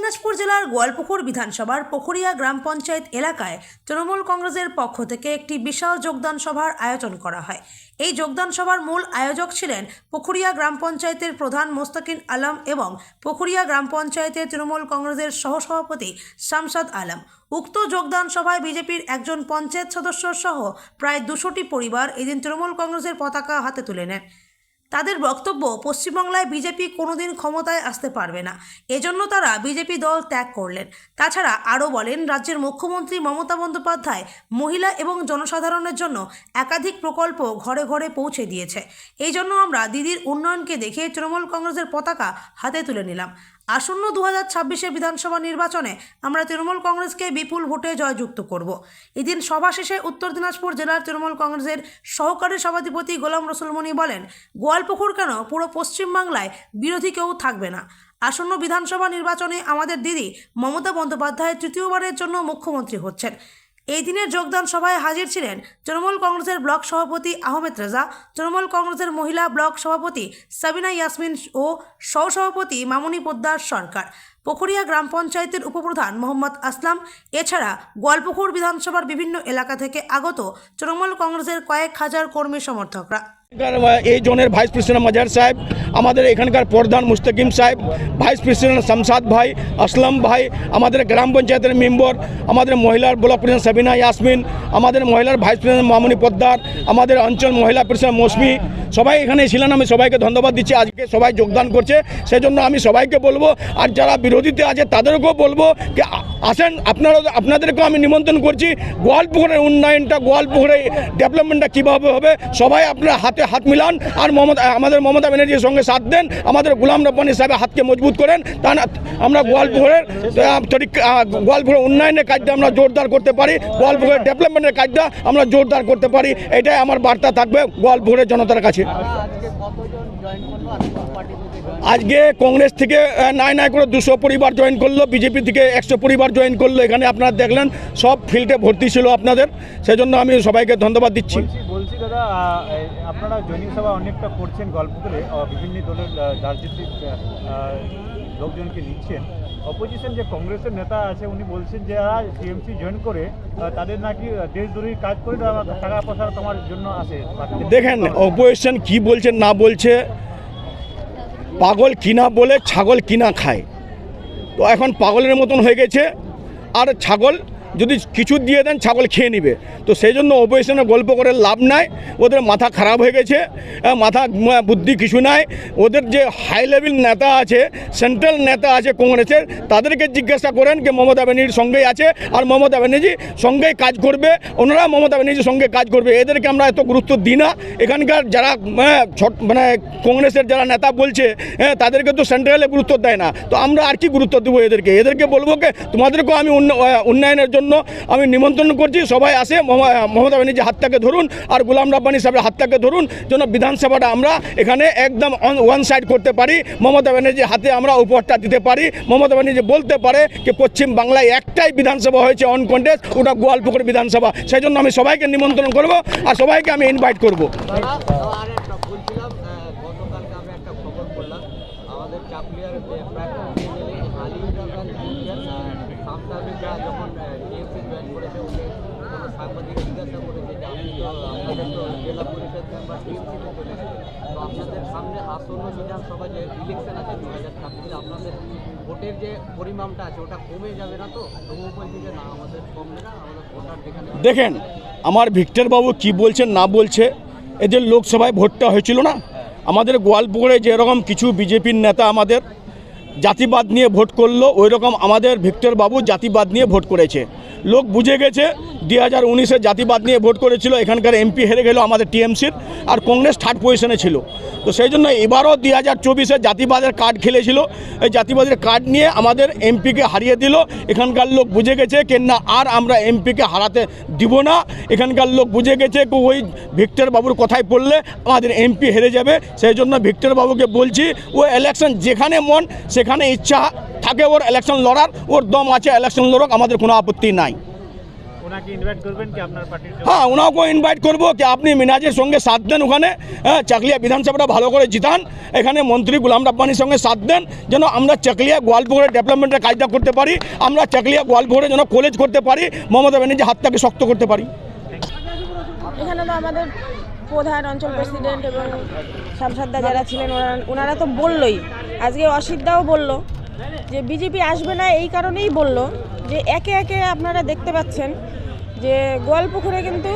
দিনাজপুর জেলার গোয়ালপুকুর বিধানসভার পুকুরিয়া গ্রাম পঞ্চায়েত এলাকায় তৃণমূল কংগ্রেসের পক্ষ থেকে একটি বিশাল যোগদান সভার আয়োজন করা হয়। এই যোগদান সভার মূল আয়োজক ছিলেন পুকুরিয়া গ্রাম পঞ্চায়েতের প্রধান মোস্তাকিন আলম এবং পুকুরিয়া গ্রাম পঞ্চায়েতের তৃণমূল কংগ্রেসের সহসভাপতি শামসাদ আলম। উক্ত যোগদান সভায় বিজেপির একজন পঞ্চায়েত সদস্য সহ প্রায় দুশোটি পরিবার এদিন তৃণমূল কংগ্রেসের পতাকা হাতে তুলে নেন। তাদের বক্তব্য পশ্চিমবাংলায় বিজেপি কোনোদিন ক্ষমতায় আসতে পারবে না। এজন্য তারা বিজেপি দল ত্যাগ করলেন। তাছাড়া আরও বলেন, রাজ্যের মুখ্যমন্ত্রী মমতা বন্দ্যোপাধ্যায় মহিলা এবং জনসাধারণের জন্য একাধিক প্রকল্প ঘরে ঘরে পৌঁছে দিয়েছে। এই জন্য আমরা দিদির উন্নয়নকে দেখে তৃণমূল কংগ্রেসের পতাকা হাতে তুলে নিলাম। আসন্ন দু হাজার ছাব্বিশের বিধানসভা নির্বাচনে আমরা তৃণমূল কংগ্রেসকে বিপুল ভোটে জয়যুক্ত করব। এদিন সভা শেষে উত্তর দিনাজপুর জেলার তৃণমূল কংগ্রেসের সহকারী সভাধিপতি গোলাম রসুলমণি বলেন, গোয়ালপুকুর কেন পুরো পশ্চিমবাংলায় বিরোধী কেউ থাকবে না? আসন্ন বিধানসভা নির্বাচনে আমাদের দিদি মমতা বন্দ্যোপাধ্যায় তৃতীয়বারের জন্য মুখ্যমন্ত্রী হচ্ছেন। এই দিনের যোগদান সভায় হাজির ছিলেন তৃণমূল কংগ্রেসের ব্লক সভাপতি আহমেদ রেজা, তৃণমূল কংগ্রেসের মহিলা ব্লক সভাপতি সাবিনা ইয়াসমিন ও সহসভাপতি মামুনি পোদ্দার সরকার। পুকুরিয়া গ্রাম পঞ্চায়েতের উপপ্রধান মোহাম্মদ আসলাম। এছাড়া গোয়ালপুকুর বিধানসভার বিভিন্ন এলাকা থেকে আগত তৃণমূল কংগ্রেসের কয়েক হাজার কর্মী সমর্থকরা। এই জোনের ভাইস প্রেসিডেন্ট মাজার সাহেব, আমাদের এখানকার প্রধান মুস্তাকিম সাহেব ভাইস প্রেসিডেন্ট শামসাদ ভাই, আসলাম ভাই, আমাদের গ্রাম পঞ্চায়েতের মেম্বার, আমাদের মহিলার ব্লক প্রেসিডেন্ট সাবিনা ইয়াসমিন, আমাদের মহিলার ভাইস প্রেসিডেন্ট মামনি পোদ্দার, আমাদের অঞ্চল মহিলা প্রেসিডেন্ট মৌসুমি, সবাই এখানে ছিলেন, আমি সবাইকে ধন্যবাদ দিচ্ছি, আজকে সবাই যোগদান করছে, সেজন্য আমি সবাইকে বলব, আর যারা বিরোধীতে আছে তাদেরকেও বলব, যে আসেন, আপনারা আপনাদেরকেও আমি নিমন্ত্রণ করছি, গোয়ালপুকুরের উন্নয়নটা, গোয়ালপুকুরের ডেভেলপমেন্টটা কীভাবে হবে, সবাই আপনারা হাতে হাত মিলান, আর মমতা, আমাদের মমতা ব্যানার্জির সঙ্গে সাথ দেন, আমাদের গোলাম রব্বানি সাহেবের হাতকে মজবুত করেন, তা না, আমরা গোয়ালপুকুরের গোয়ালপুরের উন্নয়নের কাজটা আমরা জোরদার করতে পারি গোয়ালপুরের ডেভেলপমেন্টের কাজটা আমরা জোরদার করতে পারি, এটাই আমার বার্তা থাকবে গোয়ালপুরের জনতার কাছে। আজকে কংগ্রেস থেকে নাই নাই করে দুশো পরিবার জয়েন করল বিজেপি থেকে একশো পরিবার জয়েন করল। এখানে আপনারা দেখলেন সব ফিল্ডে ভর্তি ছিল আপনাদের। সেজন্য আমি সবাইকে ধন্যবাদ দিচ্ছি। বলছি দাদা আপনারা জৈনিক সভা অনেকটা করছেন গল্প করে বিভিন্ন দলের রাজনীতিক লোকজনকে নিচ্ছেন। অপোজিশন যে কংগ্রেসের নেতা আছে উনি বলছেন যে টিএমসি জয়েন করে তাদের নাকি দেশদ্রোহী কাজ করে টাকা পয়সা তোমার জন্য আসে। দেখেন অপোজিশন কি বলছে না বলছে পাগল কিনা বলে ছাগল কিনা খায়। তো এখন পাগলের মতন হয়ে গেছে। আর ছাগল যদি কিছু দিয়ে দেন, ছাগল খেয়ে নেবে। তো সেই জন্য অপোজিশনে গল্প করে লাভ নাই। ওদের মাথা খারাপ হয়ে গেছে মাথা বুদ্ধি কিছু নাই। ওদের যে হাই লেভেল নেতা আছে সেন্ট্রাল নেতা আছে কংগ্রেসের, তাদেরকে জিজ্ঞাসা করেন যে মমতা ব্যানার্জির সঙ্গেই আছে আর মমতা ব্যানার্জি সঙ্গেই কাজ করবে। ওনারা মমতা ব্যানার্জির সঙ্গে কাজ করবে। এদেরকে আমরা এত গুরুত্ব দিই না। এখানকার যারা মানে কংগ্রেসের যারা নেতা বলছে হ্যাঁ তাদেরকে তো সেন্ট্রালে গুরুত্ব দেয় না। তো আমরা আর কি গুরুত্ব দেবো এদেরকে? এদেরকে বলব তোমাদেরকেও আমি উন্নয়নের জন্য আমি নিমন্ত্রণ করছি। সবাই আসে মম- মমতা ব্যানার্জি হাতটাকে ধরুন আর গোলাম রাব্বানি সাহেবের হাতটাকে ধরুন যেন বিধানসভাটা আমরা এখানে একদম ওয়ান সাইড করতে পারি। মমতা ব্যানার্জির হাতে আমরা উপহারটা দিতে পারি। মমতা ব্যানার্জি বলতে পারে যে পশ্চিম বাংলায় একটাই বিধানসভা হয়েছে অন কন্টেস্ট ওটা গোয়ালপুকুর বিধানসভা। সেই জন্য আমি সবাইকে নিমন্ত্রণ করব আর সবাইকে আমি ইনভাইট করব আর একটা বলছিলাম আহ, গতকালকে আমি একটা খবর করলাম আমাদের চাকুলিয়ার প্রাক্তন এমএলএ আলিউদ্দিন সামসাবিদরা যখন টিএমসি জয়েন করেছে উনি কোনো সাংবাদিক জিজ্ঞাসা করেছে যে আপনি তো আপনাদের তো জেলা পরিষদ মেম্বার টিএমসিতে চলে এসেছে। তো আপনাদের সামনে আসন্ন বিধানসভা যে ইলেকশন আছে দু হাজার ছাব্বিশে আপনাদের ভোটের দেখেন, আমার ভিক্টর বাবু কি বলছেন না বলছে, এদের লোকসভায় ভোটটা হয়েছিল না? আমাদের গোয়ালপুরে যেরকম কিছু বিজেপির নেতা আমাদের জাতিবাদ নিয়ে ভোট করল ওই রকম আমাদের ভিক্টর বাবু জাতিবাদ নিয়ে ভোট করেছে। লোক বুঝে গেছে দুই হাজার উনিশে জাতিবাদ নিয়ে ভোট করেছিল, এখানকার এমপি হেরে গেল আমাদের টিএমসির, আর কংগ্রেস থার্ড পজিশনে ছিল। তো সেই জন্য এবারও দুই হাজার চব্বিশে জাতিবাদের কার্ড খেলেছিল। এই জাতিবাদের কার্ড নিয়ে আমাদের এমপিকে হারিয়ে দিল। এখানকার লোক বুঝে গেছে যে না, আর আমরা এমপিকে হারাতে দিব না। এখানকার লোক বুঝে গেছে ওই ভিক্টর বাবুর কথায় পড়লে আমাদের এমপি হেরে যাবে। সেই জন্য ভিক্টর বাবুকে বলছি, ও ইলেকশন যেখানে মন, সেখানে ইচ্ছা থাকে ওর ইলেকশন লড়ার, ওর দম আছে ইলেকশন লড়ক, আমাদের কোনো আপত্তি নাই। হ্যাঁ ওনাকেও ইনভাইট করব কি আপনি মিনাজের সঙ্গে সাথ দেন ওখানে হ্যাঁ চাকলিয়া বিধানসভাটা ভালো করে জিতান। এখানে মন্ত্রী গুলাম রাব্বানির সঙ্গে সাথ দেন যেন আমরা চাকলিয়া গোয়ালপুকুরের ডেভেলপমেন্টের কাজটা করতে পারি আমরা চাকলিয়া গোয়ালপুকুরে যেন কলেজ করতে পারি মমতা ব্যানার্জি হাতটাকে শক্ত করতে পারি। এখানে তো আমাদের প্রধান অঞ্চল প্রেসিডেন্ট এবং সাংসদদা যারা ছিলেন ওনারা ওনারা তো বললই। আজকে অসিতদাও বলল যে বিজেপি আসবে না এই কারণেই বলল যে একে একে আপনারা দেখতে পাচ্ছেন। যে গোয়ালপুকুরে কিন্তু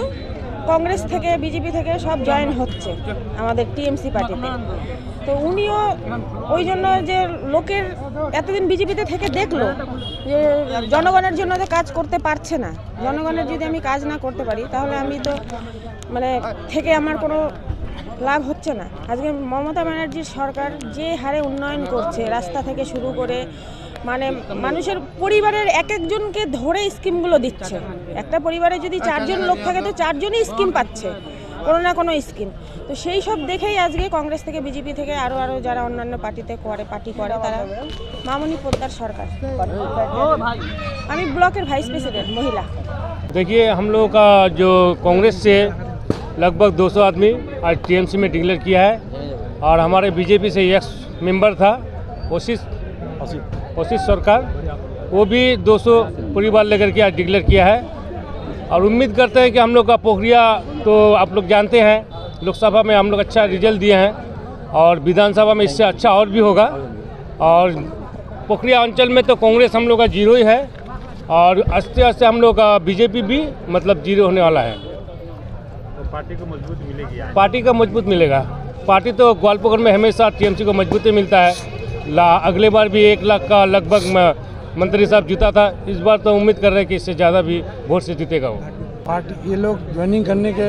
কংগ্রেস থেকে, বিজেপি থেকে সব জয়েন হচ্ছে আমাদের টিএমসি পার্টিতে। তো উনিও ওই জন্য যে লোকের এতদিন বিজেপিতে থেকে দেখল যে জনগণের জন্য তো কাজ করতে পারছে না, জনগণের যদি আমি কাজ না করতে পারি, তাহলে আমি তো মানে থেকে আমার কোনো লাভ হচ্ছে না। আজকে মমতা ব্যানার্জির সরকার যে হারে উন্নয়ন করছে, রাস্তা থেকে শুরু করে মানে মানুষের পরিবারের এক একজনকে ধরে স্কিমগুলো দিচ্ছে একটা পরিবারে যদি চারজন লোক থাকে তো চারজনই স্কিম পাচ্ছে কোনো না কোনো স্কিম তো সেই সব দেখেই আজকে কংগ্রেস থেকে বিজেপি থেকে আরও আরও যারা অন্যান্য পার্টিতে করে পার্টি করে তারা মামনি পোদ্দার সরকার আমি ব্লকের ভাইস প্রেসিডেন্ট মহিলা देखिए हम लोगों का जो कांग्रेस से लगभग 200 आदमी आज टीएमसी में डिक्लेयर किया है और हमारे बीजेपी से एक्स मेंबर था ओशिश ओशिश सरकार वो भी 200 परिवार लेकर के आज डिक्लेयर किया है। और उम्मीद करते हैं कि हम लोग का पोखरिया तो आप लोग जानते हैं लोकसभा में हम लोग अच्छा रिज़ल्ट दिए हैं और विधानसभा में इससे अच्छा और भी होगा। और पोखरिया अंचल में तो कांग्रेस हम लोग का ज़ीरो ही है और आस्ते आस्ते हम लोग का बीजेपी भी मतलब ज़ीरो होने वाला है। तो पार्टी को मज़बूत मिलेगी पार्टी का मज़बूत मिलेगा। पार्टी तो ग्वालपोखर में हमेशा टीएमसी को मजबूती मिलता है। ला, अगले बार भी एक लाख का लगभग मंत्री साहब जीता था। इस बार तो उम्मीद कर रहे हैं कि इससे ज़्यादा भी वोट से जीतेगा वो। पार्टी, ये लोग ज्वाइनिंग करने के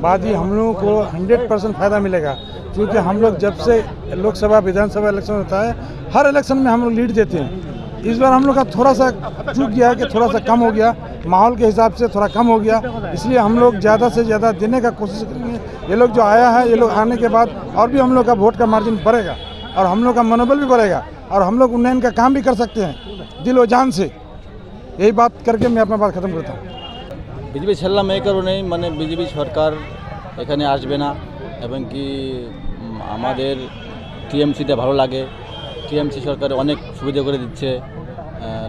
बाद ही हम लोगों को 100 परसेंट फ़ायदा मिलेगा। क्योंकि हम लोग जब से लोकसभा, विधानसभा इलेक्शन होता है, हर इलेक्शन में हम लोग लीड देते हैं। इस बार हम लोग का थोड़ा सा चूक गया कि थोड़ा सा कम हो गया। माहौल के हिसाब से थोड़ा कम हो गया। इसलिए हम लोग ज़्यादा से ज़्यादा देने का कोशिश करेंगे। ये लोग जो आया है, ये लोग आने के बाद और भी हम लोग का वोट का मार्जिन बढ़ेगा। और हम लोग का मनोबल भी बढ़ेगा और हम लोग उन्नयन का काम भी कर सकते हैं दिल व जान से यही बात करके मैं अपना बात खत्म करता हूँ বিজেপি ছাড়লাম এই কারণেই মানে বিজেপি সরকার এখানে আসবে না এবং কি উম, আমাদের টিএমসিতে ভালো লাগে টিএমসি সরকার অনেক সুবিধা করে দিচ্ছে আহ,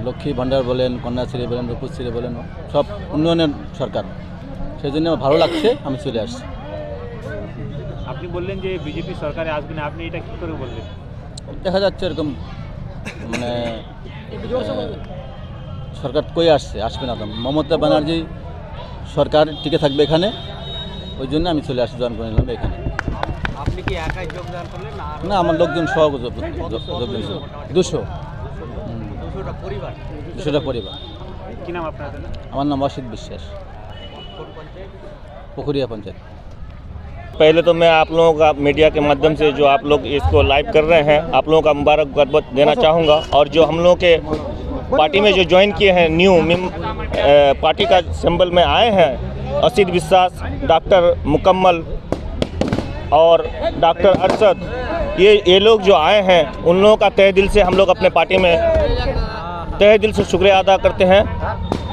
লক্ষ্মী ভাণ্ডার বলেন কন্যাশ্রী বলেন রূপশ্রী বলেন সব উন্নয়নের সরকার সেই জন্য আমার ভালো লাগছে আমি চলে আসছি আপনি বললেন যে বিজেপি সরকারে আসবে না আপনি এটা কি করে বললেন? দেখা যাচ্ছে এরকম মানে সরকার কই আসছে আসবে না তো। মমতা ব্যানার্জি সরকার টিকে থাকবে এখানে ওই জন্য আমি চলে আসি জয়েন করে নিলাম এখানে। আপনি কি একাই যোগদান করলেন না আমার লোকজন লোকজন দুশো। দুশোটা পরিবার? দুশোটা পরিবার। কি নাম আপনাদের আমার নাম অসিত বিশ্বাস। পুকুরিয়া পঞ্চায়েত। पहले तो मैं आप लोगों का मीडिया के माध्यम से जो आप लोग इसको लाइव कर रहे हैं, आप लोगों का मुबारकबाद देना चाहूँगा। और जो हम लोगों के पार्टी में जो ज्वाइन किए हैं न्यू पार्टी का सिंबल में आए हैं, असित विश्वास डॉक्टर मुकम्मल और डॉक्टर अरसद ये ये लोग जो आए हैं, उन लोगों का तहे दिल से हम लोग अपने पार्टी में तहे दिल से शुक्रिया अदा करते हैं।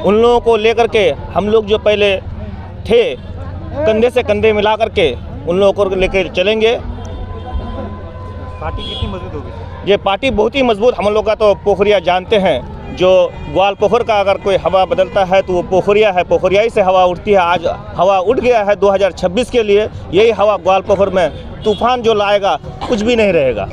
उन लोगों को लेकर के हम लोग जो पहले थे, कंधे से कंधे मिला करके उन लोगों को लेकर चलेंगे। पार्टी कितनी मज़बूत होगी? ये पार्टी बहुत ही मज़बूत हम लोग का तो पोखरिया जानते हैं जो ग्वाल पोखर का अगर कोई हवा बदलता है तो वो पोखरिया है पोखरिया ही से हवा उठती है। आज हवा उठ गया है 2026 के लिए यही हवा ग्वाल पोखर में तूफ़ान जो लाएगा कुछ भी नहीं रहेगा।